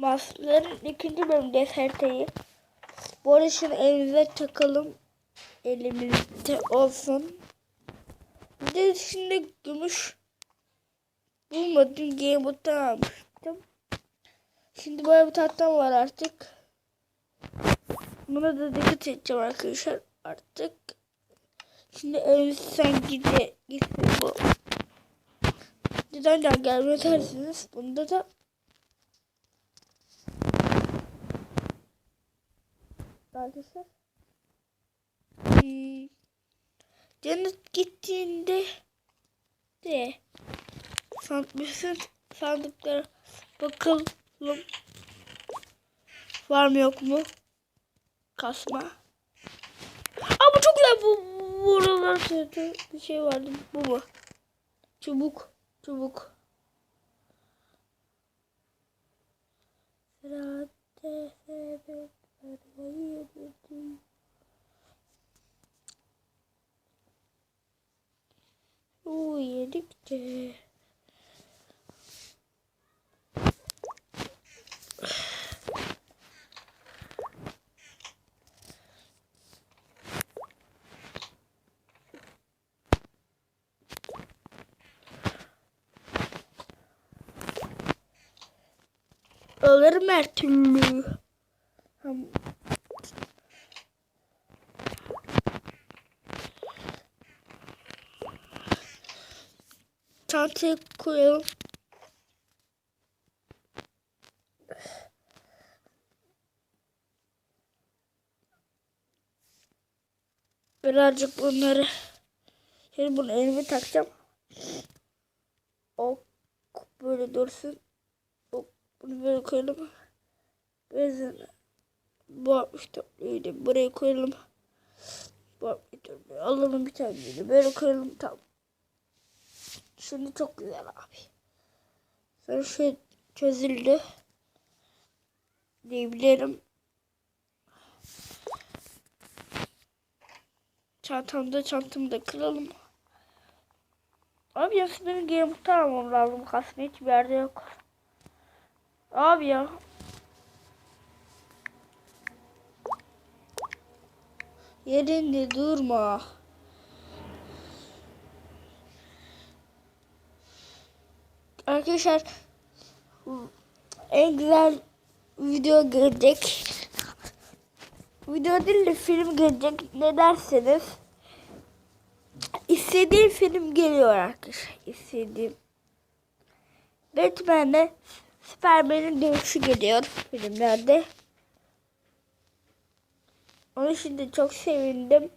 Master'ın ikinci bölümündeyiz haritayı. Bu arada elimize takalım. Elimizde olsun. Bir de şimdi gümüş bulmadım. Game Boot'tan almıştım. Şimdi böyle bir tahtam var artık. Buna da dikkat edeceğim arkadaşlar artık. Şimdi elimizden gide gitsin bu. Neden gelmez dersiniz. Bunda da arkadaşlar. Hmm. Cennet gittiğinde de sanmışsın sandıklara bakalım. Var mı yok mu? Kasma. Aa bu çok güzel bu. Buralar sırtı bir şey vardı. Bu mu? Çubuk. Çubuk. Sıratte buldum. Oo yedikçe. Alırım her türlü. Çantaya koyalım. Birazcık bunları Şimdi bunu elime takacağım. Ok böyle dursun. Ok bunu böyle koyalım. Bezini bu 64'lüydü. Buraya koyalım. Bu 64'lüyü alalım bir tane böyle koyalım. Tamam. Şimdi çok güzel abi. Sonra şey çözüldü. Diyebilirim. Çantamda çantamı da kıralım. Abi ya benim game almam lazım. Kasma hiçbir yerde yok. Abi ya. Yerinde durma. Arkadaşlar en güzel video gelecek. Video değil de film gelecek. Ne derseniz. İstediğim film geliyor arkadaşlar. İstediğim. Batman'le Superman'in dövüşü geliyor filmlerde. Onun için de çok sevindim.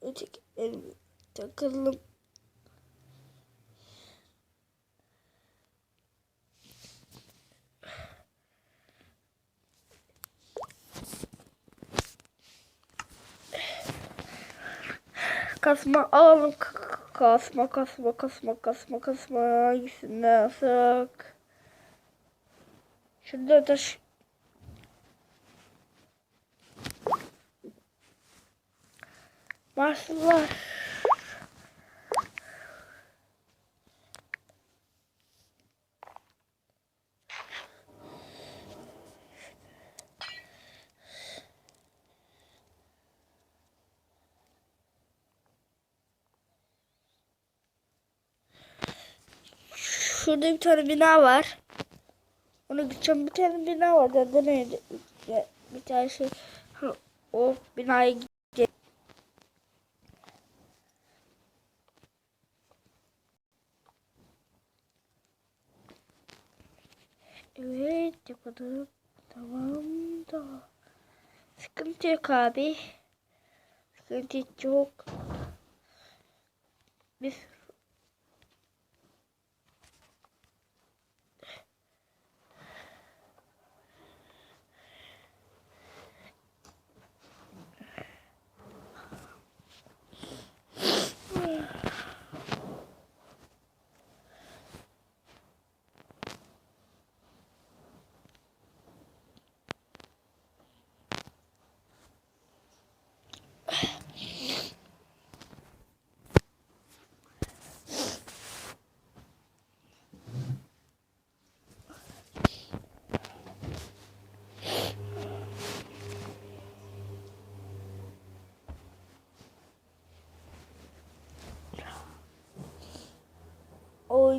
Öteki elimi takalım. Kasma k- Kasma kasma kasma kasma kasma. Hangisinden alsak? Şurada taş. Marslılar. Şurada bir tane bina var. Ona gideceğim. Bir tane bina var. Adı neydi? Bir tane şey. O binaya gideceğim. Evet yapalım. Tamam da. Sıkıntı yok abi. Sıkıntı hiç yok. Biz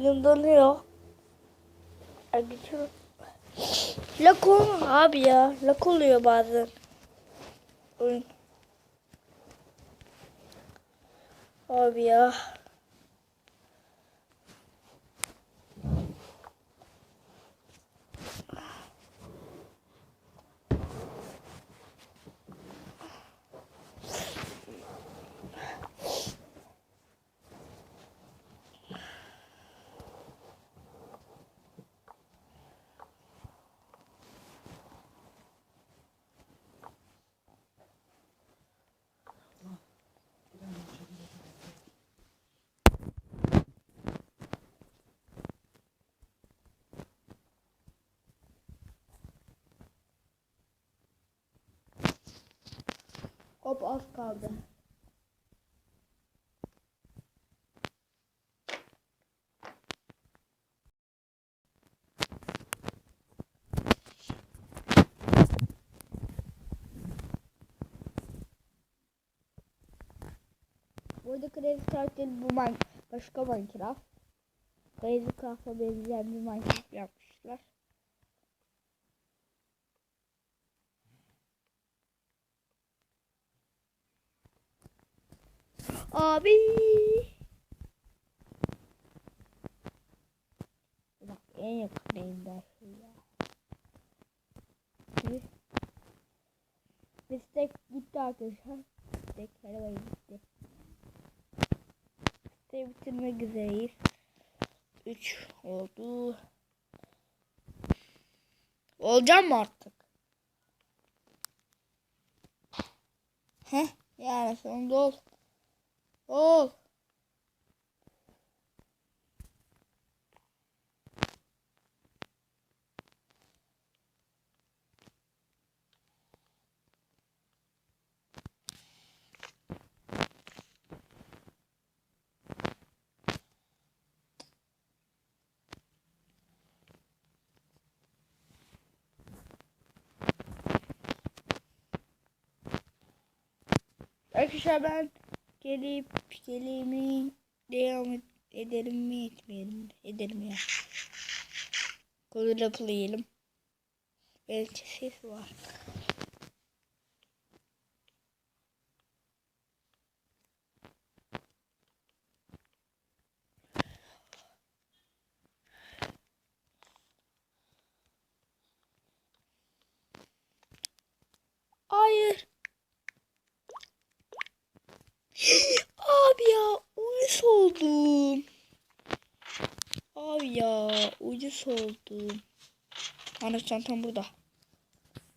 donuyor. Ay geçiyorum. Lak abi ya. Lak oluyor bazen. Oyun. Abi ya. Hop az kaldı. Burada kredi kartları bu man başka Minecraft. Kredi kartla benzeyen bir Minecraft yapmışlar. Abi. Bak en yakındayım ben şuraya. Bir. Bir tek gitti arkadaşlar. Tek araba gitti. Tek bitirmek üzereyiz. 3 oldu. Olacağım mı artık? Heh yani sonunda ol. Ol. Arkadaşlar ben gelip gelimi devam edelim mi etmeyelim? Edelim ya. Koluyla playayalım. Belki ses var. Hayır. Abi ya uyuz oldum. Abi ya uyuz oldum. Ana çantam burada.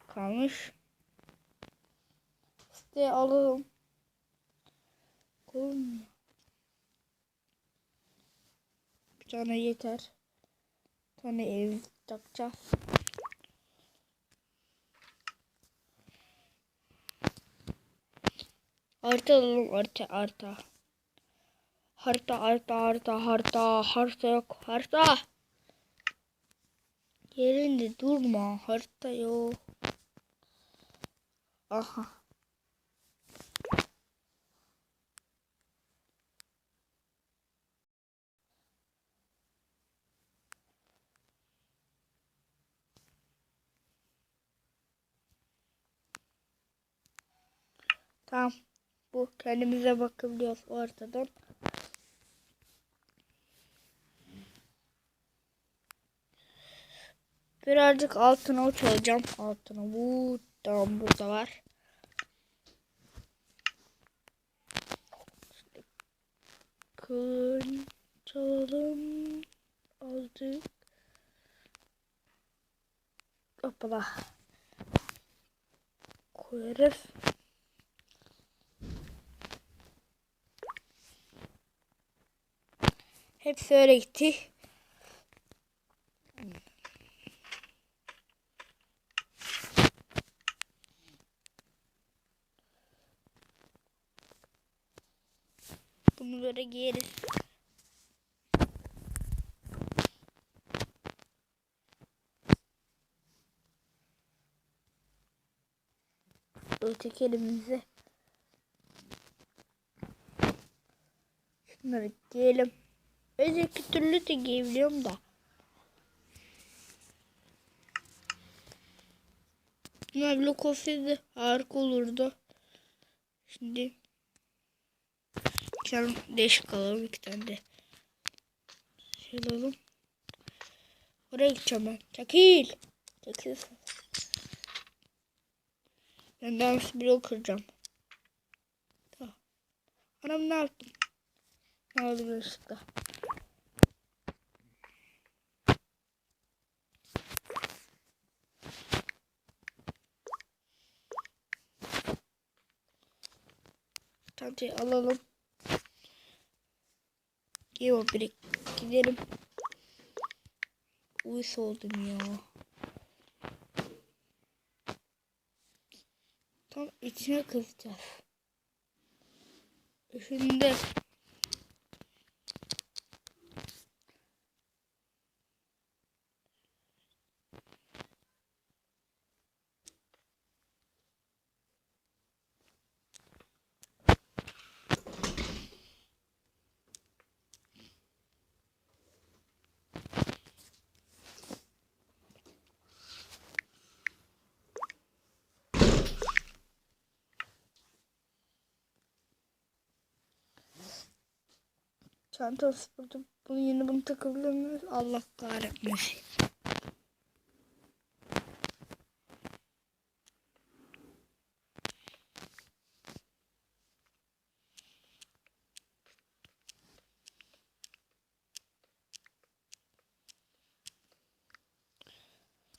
Kalmış. İşte alalım. Koyun. Bir tane yeter. Bir tane ev takacağız. Harita alalım harita harita. Harita harita harita harita harita yok harita. Yerinde durma harita yok. Aha. Tamam. Bu kendimize bakabiliyoruz ortadan. Birazcık altına uçuracağım. Altına bu tamam burada var. Kın çalalım. Aldık. Hoppala. Koyarız. Hepsi öyle gitti. Böyle giyeriz. Öteki elimize. Şunları giyelim. Önceki türlü de giyebiliyorum da. Blok olsaydı harika olurdu. Şimdi tane değişik alalım. iki tane de şey alalım. Oraya gideceğim ben. Çekil. Çekil. Ben daha blok kıracağım. Tamam. Anam ne yaptın? Ne oldu yanlışlıkla? Çantayı alalım. Giyelim bir gidelim. Uyuz oldum ya. Tam içine kızacağız. Şimdi çanta sıfırdı. Bunu yeni bunu takabilir miyiz? Allah kahretmesin.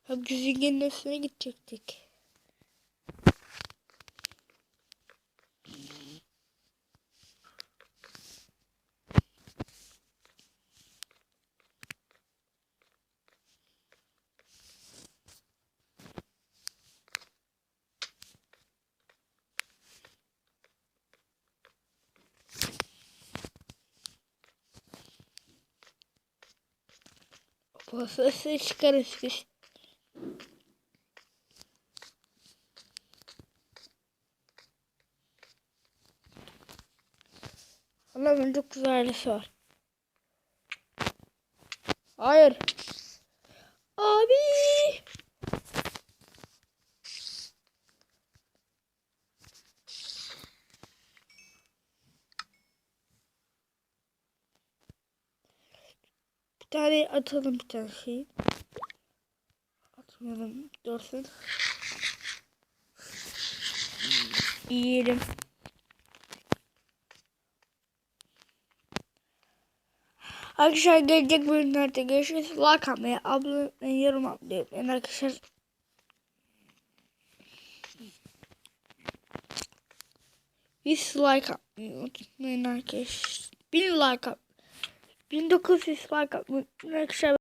Hep güzüngenin üstüne gidecektik. Bu sesi çıkarız biz. Allah'ım çok güzel var. Hayır. Abi. Bir tane atalım bir tane şey. Atmayalım dursun. Yiyelim. Arkadaşlar gelecek bölümlerde görüşürüz. Like atmayı, abone olmayı, yorum atmayı unutmayın arkadaşlar. Biz like atmayı unutmayın arkadaşlar. 1000 like at. 1900 like atmayı unutmayın.